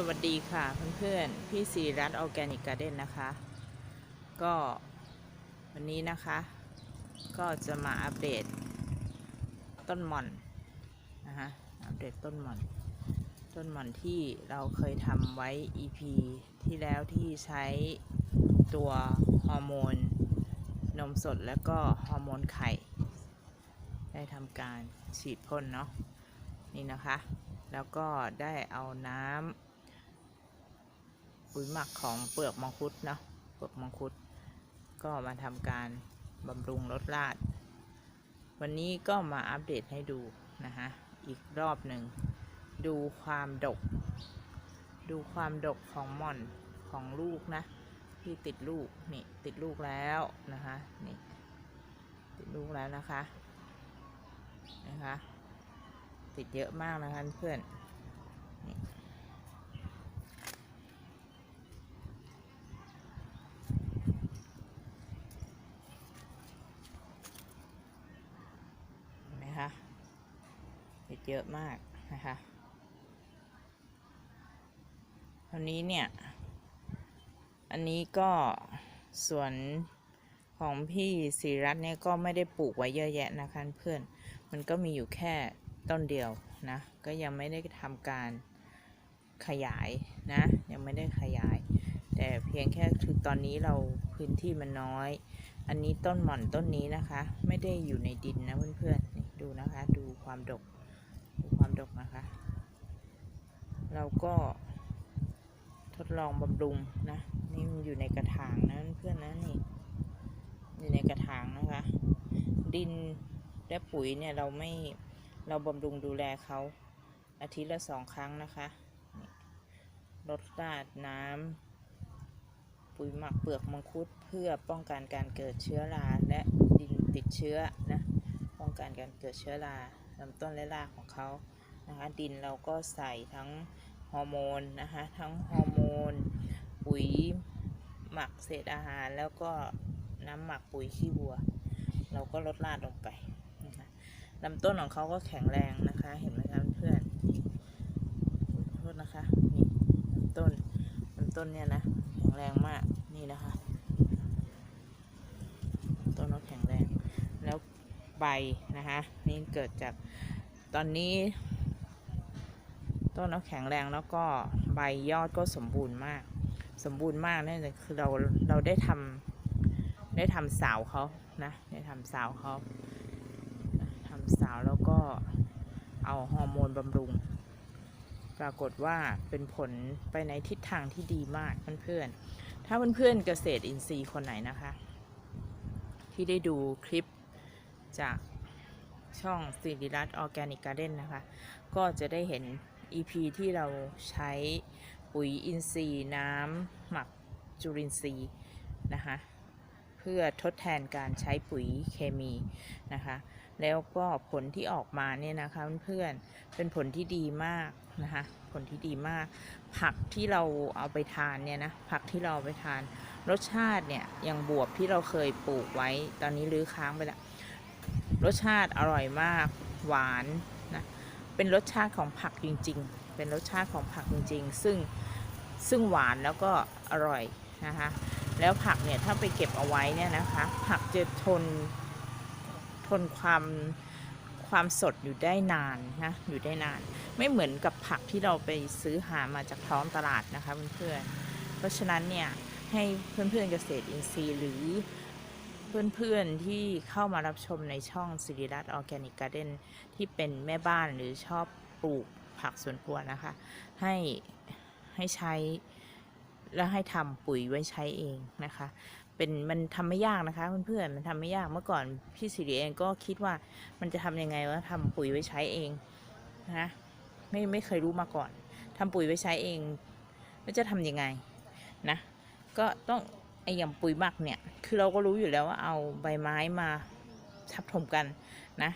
สวัสดีค่ะเพื่อนๆ พี่สีรัตออร์แกนิกการ์เด้นนะคะ ก็วันนี้นะคะ ก็จะมาอัปเดตต้นหม่อนนะคะอัปเดตต้นหม่อน ต้นหม่อนที่เราเคยทำไว้ EP ที่แล้วที่ใช้ตัวฮอร์โมน นมสดแล้วก็ฮอร์โมนไข่ ได้ทำการฉีดพ่นเนาะนี่นะคะแล้วก็ได้เอาน้ำ ปุ๋ยหมักของเปลือกมังคุดเนาะเปลือกมังคุด ก็มาทำการบำรุงรสราด วันนี้ก็มาอัปเดตให้ดูนะคะอีกรอบหนึ่ง ดูความดก ดูความดกของม่อนของลูกนะ ที่ติดลูก นี่ ติดลูกแล้วนะคะนี่ติดลูกแล้วนะคะนะคะ ติดเยอะมากนะคะเพื่อนนี่เห็นไหมคะ ติด เยอะมากนะคะตอนนี้เนี่ย อันนี้ก็สวนของพี่ศิรัตน์เนี่ยก็ไม่ได้ปลูกไว้เยอะแยะนะคะเพื่อน มันก็มีอยู่แค่ต้นเดียวนะ ก็ยังไม่ได้ทำการขยายนะ ยังไม่ได้ขยาย แต่เพียงแค่คือตอนนี้เราพื้นที่มันน้อย อันนี้ต้นหม่อนต้นนี้นะคะ ไม่ได้อยู่ในดินนะเพื่อนๆ ดูนะคะ ดูความดก ความดกนะคะ เราก็ทดลองบำรุงนะ นี่มันอยู่ในกระถางนะเพื่อนนะนี่ อยู่ในกระถางนะคะ ดินและปุ๋ยเนี่ยเราไม่เราบำรุงดูแลเขาอาทิตย์ละสองครั้งนะคะลดราดน้ำปุ๋ยหมักเปลือกมังคุดเพื่อป้องกันการเกิดเชื้อราและดินติดเชื้อนะ ป้องกันการเกิดเชื้อรา ลำต้นและรากของเขานะคะดินเราก็ใส่ทั้งฮอร์โมนนะคะทั้งฮอร์โมนปุ๋ยหมักเศษอาหารแล้วก็น้ำหมักปุ๋ยขี้วัว เราก็ลดราดลงไปนะคะลำต้นของเขาก็แข็งแรงนะคะเห็นไหมคะเพื่อนโทษนะคะนี่ลำต้นลำต้นเนี่ยนะแข็งแรงมากนี่นะคะ ต้นเขาแข็งแรง ใบนะคะนี่เกิดจากตอนนี้ ต้นเขาแข็งแรงแล้วก็ใบยอดก็สมบูรณ์มาก สมบูรณ์มากนั่นคือเราเราได้ทำได้ทำสาวเขานะได้ทำสาวเขาทำสาวแล้วก็เอาฮอร์โมนบำรุง ปรากฏว่าเป็นผลไปในทิศทางที่ดีมากเพื่อนๆถ้าเพื่อนๆเกษตรอินทรีย์คนไหนนะคะ ที่ได้ดูคลิป จากช่องสิริรัตน์ออร์แกนิกการ์เด้นนะคะ ก็จะได้เห็น EP ที่เราใช้ปุ๋ยอินทรีย์น้ำหมักจุลินทรีย์นะคะเพื่อทดแทนการใช้ปุ๋ยเคมีนะคะ แล้วก็ผลที่ออกมาเนี่ยนะคะเพื่อนๆเป็นผลที่ดีมากนะคะผลที่ดีมาก ผักที่เราเอาไปทานเนี่ยนะผักที่เราเอาไปทาน รสชาติเนี่ยอย่างบวบที่เราเคยปลูกไว้ตอนนี้รื้อค้างไปแล้ว รสชาติอร่อยมากหวานนะเป็นรสชาติของผักจริง ๆ เป็นรสชาติของผักจริง ๆ ซึ่งซึ่งหวานแล้วก็อร่อยนะคะแล้วผักเนี่ยถ้าไปเก็บเอาไว้เนี่ยนะคะผักจะทนทนความความสดอยู่ได้นานนะอยู่ได้นาน ไม่เหมือนกับผักที่เราไปซื้อหามาจากท้องตลาดนะคะเพื่อนๆเพราะฉะนั้นเนี่ยให้เพื่อนๆเกษตรอินทรีย์หรือ เพื่อนๆที่เข้ามารับชมในช่องสิริรัตน์ออร์แกนิกการ์เด้นที่เป็นแม่บ้านหรือชอบปลูกผักสวนครัวนะคะ ให้ให้ใช้ แล้วให้ทำปุ๋ยไว้ใช้เองนะคะ เป็นมันทำไม่ยากนะคะเพื่อนๆมันทำไม่ยากเมื่อก่อนพี่สิริเองก็คิดว่ามันจะทำยังไงว่าทำปุ๋ยไว้ใช้เองนะไม่ไม่เคยรู้มาก่อนทำปุ๋ยไว้ใช้เองแล้วจะทำยังไงนะก็ต้อง ไออย่างปุ๋ยหมักเนี่ย คือเราก็รู้อยู่แล้วว่าเอาใบไม้มาทับถมกันนะ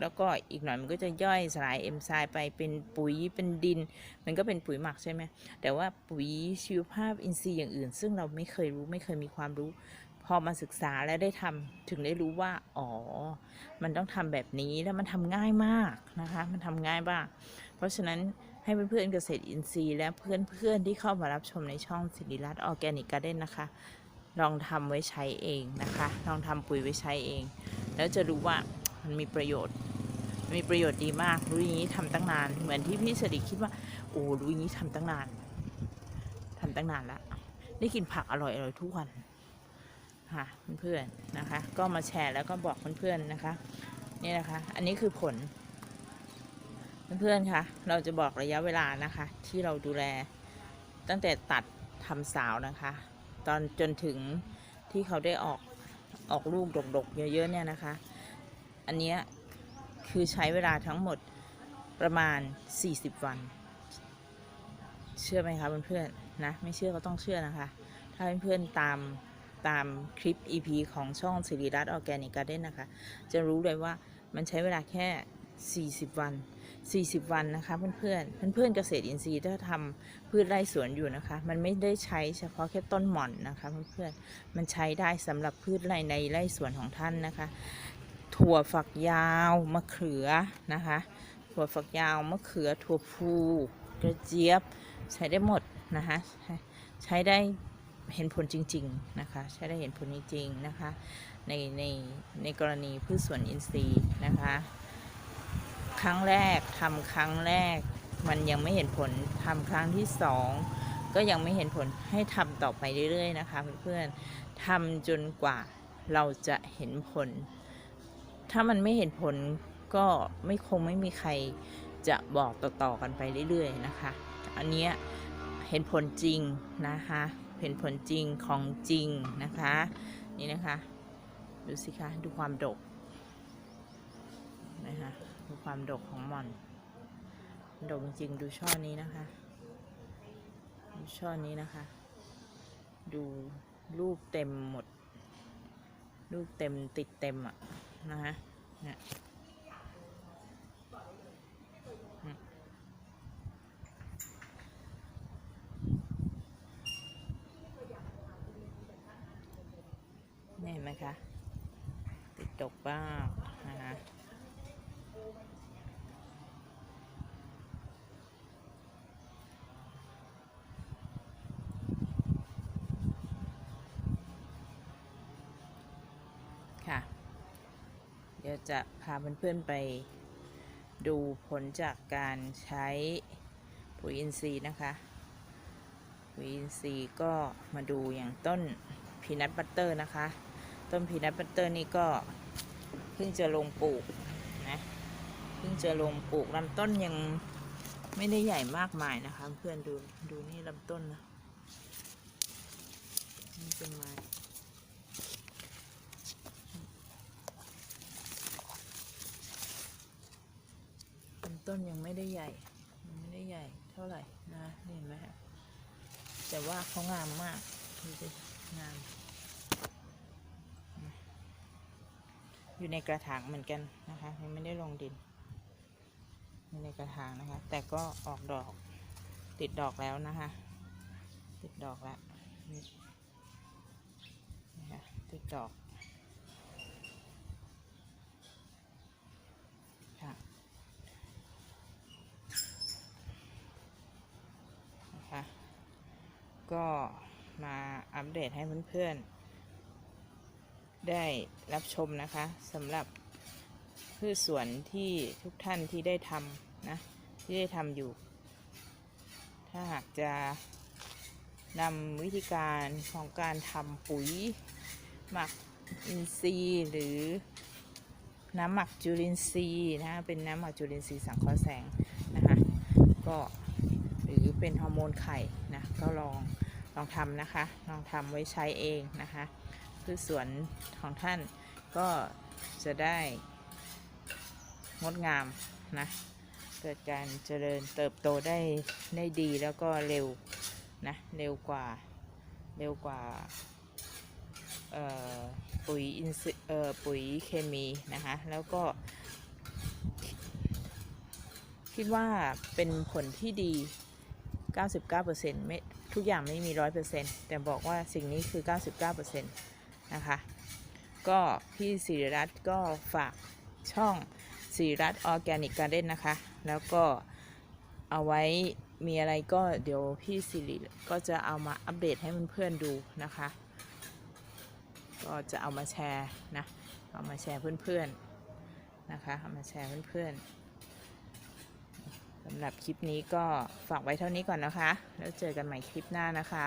แล้วก็อีกหน่อยมันก็จะย่อยสลายเอนไซม์ไปเป็นปุ๋ยเป็นดิน มันก็เป็นปุ๋ยหมักใช่ไหมแต่ว่าปุ๋ยชีวภาพอินทรีย์อย่างอื่น ซึ่งเราไม่เคยรู้ไม่เคยมีความรู้ พอมาศึกษาและได้ทำถึงได้รู้ว่า อ๋อ มันต้องทำแบบนี้แล้วมันทำง่ายมากนะคะ มันทำง่ายมาก เพราะฉะนั้น ให้เพื่อนๆเกษตรอินทรีย์ และเพื่อนๆที่เข้ามารับชมในช่องสิริรัตน์ออร์แกนิกการ์เด้นนะคะ ลองทำไว้ใช้เองนะคะ ลองทำปุ๋ยไว้ใช้เอง แล้วจะรู้ว่ามันมีประโยชน์ มีประโยชน์ดีมาก รู้อย่างนี้ทำตั้งนาน เหมือนที่พี่สริคิดว่า โอ้รู้อย่างนี้ทำตั้งนานทำตั้งนานละได้กินผักอร่อยอร่อยทุกวันค่ะเพื่อนๆนะคะ ก็มาแชร์แล้วก็บอกเพื่อนๆนะคะ นี่นะคะ อันนี้คือผล เพื่อนๆคะเราจะบอกระยะเวลานะคะ ที่เราดูแล ตั้งแต่ตัดทำสาวนะคะ ตอนจนถึงที่เขาได้ออกออกลูกดกๆ เยอะๆเนี่ยนะคะ อันนี้คือใช้เวลาทั้งหมดประมาณ 40 วัน เชื่อไหมคะเพื่อนๆนะไม่เชื่อก็ต้องเชื่อนะคะ ถ้าเพื่อนๆตามตามคลิป EP ของช่องสิริรัตน์ออร์แกนิกการ์เด้นนะคะ จะรู้เลยว่ามันใช้เวลาแค่ 40 วัน 40 วันนะคะเพื่อนๆเพื่อนๆเกษตรอินทรีย์ถ้าทำพืชไร่สวนอยู่นะคะ มันไม่ได้ใช้เฉพาะแค่ต้นหม่อนนะคะเพื่อนๆมันใช้ได้สำหรับพืชไร่ในไร่สวนของท่านนะคะ ถั่วฝักยาวมะเขือนะคะ ถั่วฝักยาวมะเขือ ถั่วพูกระเจี๊ยบใช้ได้หมดนะคะใช้ใช้ได้เห็นผลจริง ๆ นะคะ ใช้ได้เห็นผลจริงๆนะคะในในในกรณีพืชสวนอินทรีย์นะคะ ครั้งแรกทำครั้งแรก มันยังไม่เห็นผลทำครั้งที่สองก็ยังไม่เห็นผลให้ทำต่อไปเรื่อย ๆ นะคะเพื่อนๆทำจนกว่าเราจะเห็นผล ถ้ามันไม่เห็นผลก็ไม่คงไม่มีใครจะบอกต่อๆกันไปเรื่อย ๆ นะคะ อันเนี้ยเห็นผลจริงนะคะ เห็นผลจริงของจริงนะคะ นี่นะคะ ดูสิคะ ดูความดกนะคะ ดูความดกของหม่อน ดกจริงๆดูช่อนี้นะคะ ดูช่อนี้นะคะ ดูลูกเต็มหมด ลูกเต็มติดเต็มอะนะคะเนี่ยเนี่เห็นไหมคะ ติดดกบ้าง จะพาเพื่อนๆไปดูผลจากการใช้ปุ๋ยอินทรีย์นะคะปุ๋ยอินทรีย์ก็มาดูอย่างต้นพีนัทบัตเตอร์นะคะ ต้นพีนัทบัตเตอร์นี่ก็เพิ่งจะลงปลูกนะเพิ่งจะลงปลูกลำต้นยังไม่ได้ใหญ่มากมายนะคะ เพื่อนดูดูนี่ลำต้นนะนี่เป็นไม้ ลำ ต้นยังไม่ได้ใหญ่ยังไม่ได้ใหญ่เท่าไหร่นะนี่เห็นไหมฮะแต่ว่าเขางามมากดูสิงาม อยู่ในกระถางเหมือนกันนะคะยังไม่ได้ลงดินอยู่ในกระถางนะคะ แต่ก็ออกดอกติดดอกแล้วนะคะ ติดดอกแล้วนี่นะคะติดดอกค่ะ นะคะ ก็มาอัปเดตให้เพื่อนๆ ได้รับชมนะคะสำหรับพืชสวนที่ทุกท่านที่ได้ทำนะ ที่ได้ทำอยู่ ถ้าหากจะนำวิธีการของการทำปุ๋ย หมักอินทรีย์หรือน้ำหมักจุลินทรีย์นะคะเป็นน้ำหมักจุลินทรีย์สังเคราะห์แสงนะคะก็หรือเป็นฮอร์โมนไข่นะก็ลอง ลองทำนะคะ ลองทำไว้ใช้เองนะคะพืชสวนของท่านก็จะได้งดงามนะ เกิดการเจริญเติบโตได้ได้ดีแล้วก็เร็วนะเร็วกว่าเร็วกว่าปุ๋ยอินเอ่อปุ๋ยเคมีนะคะ แล้วก็ คิดว่าเป็นผลที่ดี 99%ไม่ทุกอย่างไม่มี 100%แต่บอกว่าสิ่งนี้คือ 99%นะคะ ก็พี่สิริรัตน์ก็ฝากช่องสิริรัตน์ออร์แกนิกการ์เด้นนะคะ แล้วก็เอาไว้มีอะไรก็เดี๋ยวพี่สิริก็จะเอามาอัปเดตให้เพื่อนๆดูนะคะ ก็จะเอามาแชร์นะ เอามาแชร์เพื่อนๆนะคะ เอามาแชร์เพื่อนๆ สำหรับคลิปนี้ก็ฝากไว้เท่านี้ก่อนนะคะ แล้วเจอกันใหม่คลิปหน้านะคะ